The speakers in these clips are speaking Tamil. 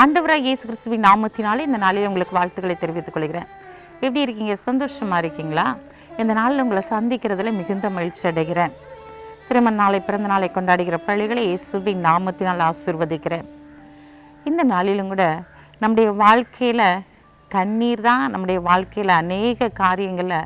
ஆண்டவராக இயேசு கிறிஸ்துவின் நாமத்தினாலே இந்த நாளில் உங்களுக்கு வாழ்த்துக்களை தெரிவித்துக் கொள்கிறேன். எப்படி இருக்கீங்க? சந்தோஷமாக இருக்கீங்களா? இந்த நாளில் உங்களை சந்திக்கிறதுல மிகுந்த மகிழ்ச்சி அடைகிறேன். திருமண நாளை பிறந்த நாளை கொண்டாடுகிற பள்ளிகளை இயேசுவின் நாமத்தினால் ஆசிர்வதிக்கிறேன். இந்த நாளிலும் கூட நம்முடைய வாழ்க்கையில் கண்ணீர் தான் நம்முடைய வாழ்க்கையில் அநேக காரியங்களை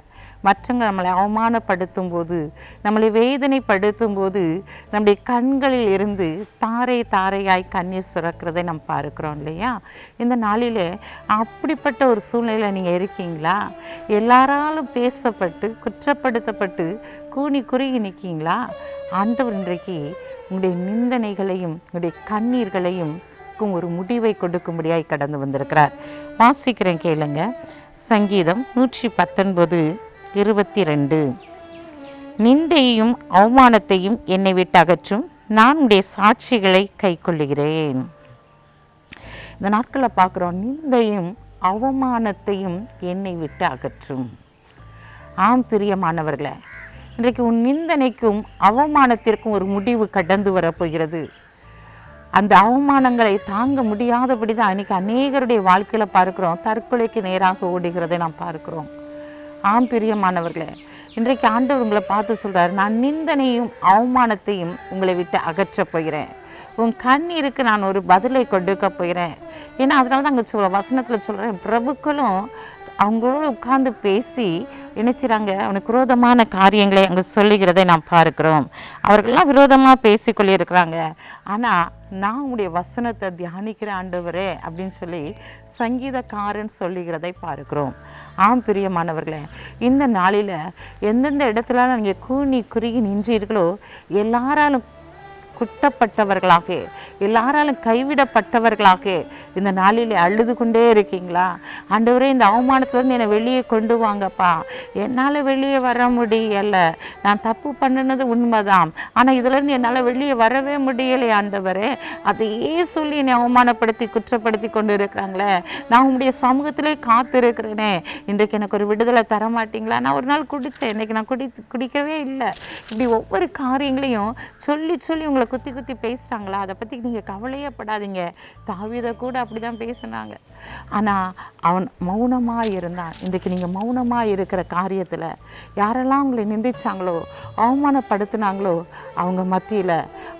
மற்றவங்க நம்மளை அவமானப்படுத்தும் போது நம்மளை வேதனைப்படுத்தும் போது நம்முடைய கண்களில் இருந்து தாரை தாரையாய் கண்ணீர் சுரக்கிறதை நம்ம பார்க்கிறோம் இல்லையா? இந்த நாளில் அப்படிப்பட்ட ஒரு சூழ்நிலையில் நீங்கள் இருக்கீங்களா? எல்லாராலும் பேசப்பட்டு குற்றப்படுத்தப்பட்டு கூணி குறுகி நிற்கீங்களா ஆண்டவர் இன்றைக்கு உங்களுடைய நிந்தனைகளையும் உங்களுடைய கண்ணீர்களையும் ஒரு முடிவை கொடுக்கும்படியாய் கடந்து வந்திருக்கிறார். வாசிக்கிறேன் கேளுங்க. சங்கீதம் நூற்றி பத்தொன்பது. இருபத்தி ரெண்டு நிந்தையையும் அவமானத்தையும் என்னை விட்டு அகற்றும். நான் உடைய சாட்சிகளை கைக்கொள்ளுகிறேன். இந்த நாட்களை பார்க்குறோம் நிந்தையும் அவமானத்தையும் என்னை விட்டு அகற்றும். ஆம் பிரியமானவர்களை இன்றைக்கு உன் நிந்தனைக்கும் அவமானத்திற்கும் ஒரு முடிவு கடந்து வரப்போகிறது அந்த அவமானங்களை தாங்க முடியாதபடி தான் அன்றைக்கி அநேகருடைய வாழ்க்கையில் பார்க்குறோம். தற்கொலைக்கு நேராக ஓடுகிறதை நாம் பார்க்கிறோம். ஆம் பிரியமானவர்களே இன்றைக்கு ஆண்டவர் உங்களை பார்த்து சொல்கிறார் நான் நிந்தனையும் அவமானத்தையும் உங்களை விட்டு அகற்றப் போகிறேன். உன் கண்ணீருக்கு நான் ஒரு பதிலை கொடுக்க போகிறேன். ஏன்னா அதனால தான் அங்கே சொல்ல வசனத்தில் சொல்கிறேன் பிரபுக்களும் அவங்களோட உட்கார்ந்து பேசி நினைச்சிறாங்க அவனுக்கு விரோதமான காரியங்களை அங்கே சொல்லுகிறதை நாம் பார்க்கிறோம். அவர்கள்லாம் விரோதமாக பேசிக்கொள்ளி இருக்கிறாங்க ஆனால் நான் உடைய வசனத்தை தியானிக்கிற ஆண்டவரே அப்படின்னு சொல்லி சங்கீதக்காரன் சொல்லுகிறதை பார்க்கிறோம். ஆம் பிரியமானவர்களே இந்த நாளில் எந்தெந்த இடத்துல நீங்கள் கூணி குறுகி நின்றீர்களோ எல்லாராலும் குட்டப்பட்டவர்களாக எல்லாராலும் கைவிடப்பட்டவர்களாக இந்த நாளில் அழுது கொண்டே இருக்கீங்களா? ஆண்டவரே இந்த அவமானத்துலேருந்து என்னை வெளியே கொண்டு வாங்கப்பா. என்னால் வெளியே வர முடியல. நான் தப்பு பண்ணினது உண்மைதான். ஆனால் இதுலேருந்து என்னால் வெளியே வரவே முடியலை ஆண்டவரே. அதையே சொல்லி என்னை அவமானப்படுத்தி குற்றப்படுத்தி கொண்டு இருக்கிறாங்களே நான் உங்களுடைய சமூகத்திலே காத்திருக்கிறேனே. இன்றைக்கு எனக்கு ஒரு விடுதலை தர மாட்டிங்களா? நான் ஒரு நாள் குடித்தேன். இன்றைக்கி நான் குடி குடிக்கவே இல்லை. இப்படி ஒவ்வொரு காரியங்களையும் சொல்லி சொல்லி உங்களை குத்தி குத்தி பேசுகிறாங்களா அதை பற்றி நீங்கள் கவலையப்படாதீங்க. தாவிதை கூட அப்படி தான் பேசுனாங்க. ஆனால் அவன் மௌனமாக இருந்தான். இன்றைக்கு நீங்கள் மௌனமாக இருக்கிற காரியத்தில் யாரெல்லாம் உங்களை நிந்திச்சாங்களோ அவமானப்படுத்தினாங்களோ அவங்க மத்தியில்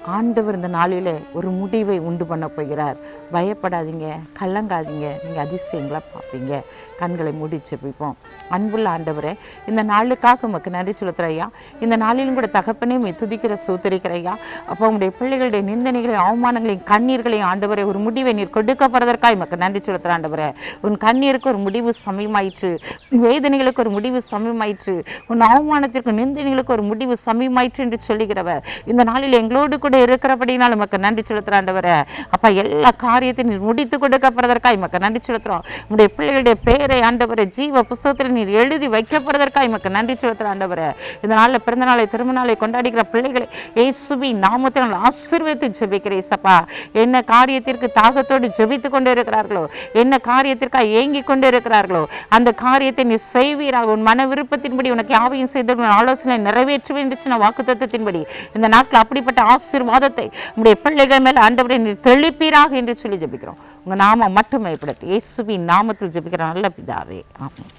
ஆண்டவர் இந்த நாளில் ஒரு முடிவை உண்டு பண்ண போகிறார். பயப்படாதீங்க கலங்காதீங்க. நீங்கள் அதிசயங்களை பார்ப்பீங்க. கண்களை மூடி செபிப்போம். அன்புள்ள ஆண்டவரே இந்த நாளுக்காக உமக்கு நன்றி செலுத்துறையா இந்த நாளிலும் கூட தகப்பனே மே துதிக்கிற சூத்தரிக்கிறையா அப்போ உங்களுடைய பிள்ளைகளுடைய நிந்தனைகளையும் அவமானங்களையும் கண்ணீர்களையும் ஆண்டவரே ஒரு முடிவை நீர் கொடுக்கப்படுறதற்காக உமக்கு நன்றி செலுத்துகிற ஆண்டவரே. உன் கண்ணீருக்கு ஒரு முடிவு சமயமாயிற்று உன் வேதனைகளுக்கு ஒரு முடிவு சமயமாயிற்று உன் அவமானத்திற்கு நிந்தனைகளுக்கு ஒரு முடிவு சமயமாயிற்று என்று சொல்லுகிறவர். இந்த நாளில் எங்களோடு கூட இருக்கிறபடினால் உமக்கு நன்றி செலுத்துகிற ஆண்டவரே. அப்பா எல்லா காரியத்தையும் நீர் முடித்து கொடுக்கப்படுறதற்காக உமக்கு நன்றி செலுத்துகிறோம் உங்களுடைய பிள்ளைகளுடைய பேரை ஆண்டவரே ஜீவ புஸ்தகத்தில் நீர் எழுதி வைக்கப்படுறதற்காக உமக்கு நன்றி செலுத்துகிற ஆண்டவரே. இந்த நாளில் பிறந்த நாளை திருமண நாளை கொண்டாடுகிற பிள்ளைகளை ஏசுபி நான் ஆசீர்வதித்து ஜெபிக்கிறேன் சப்பா என்ன காரியத்திற்கு தாகத்தோடு ஜெபித்து கொண்டு இருக்கிறார்களோ என்ன காரியத்திற்காக ஏங்கி கொண்டு இருக்கிறார்களோ அந்த காரியத்தை நீ செய்வீராக. உன் மன விருப்பத்தின்படி உனக்கு யாவையும் செய்து உன் ஆலோசனை நிறைவேற்றுவேன் என்று சொன்ன வாக்குத்தத்தத்தின்படி இந்த நாட்டில் அப்படிப்பட்ட ஆசீர்வாதத்தை உங்களுடைய பிள்ளைகள் மேல் ஆண்டவரை நீர் தெளிப்பீராக என்று சொல்லி ஜபிக்கிறோம். உங்கள் நாமம் மட்டுமே இப்படி. இயேசுவின் நாமத்தில் ஜபிக்கிற நல்ல பிதாவே. ஆமாம்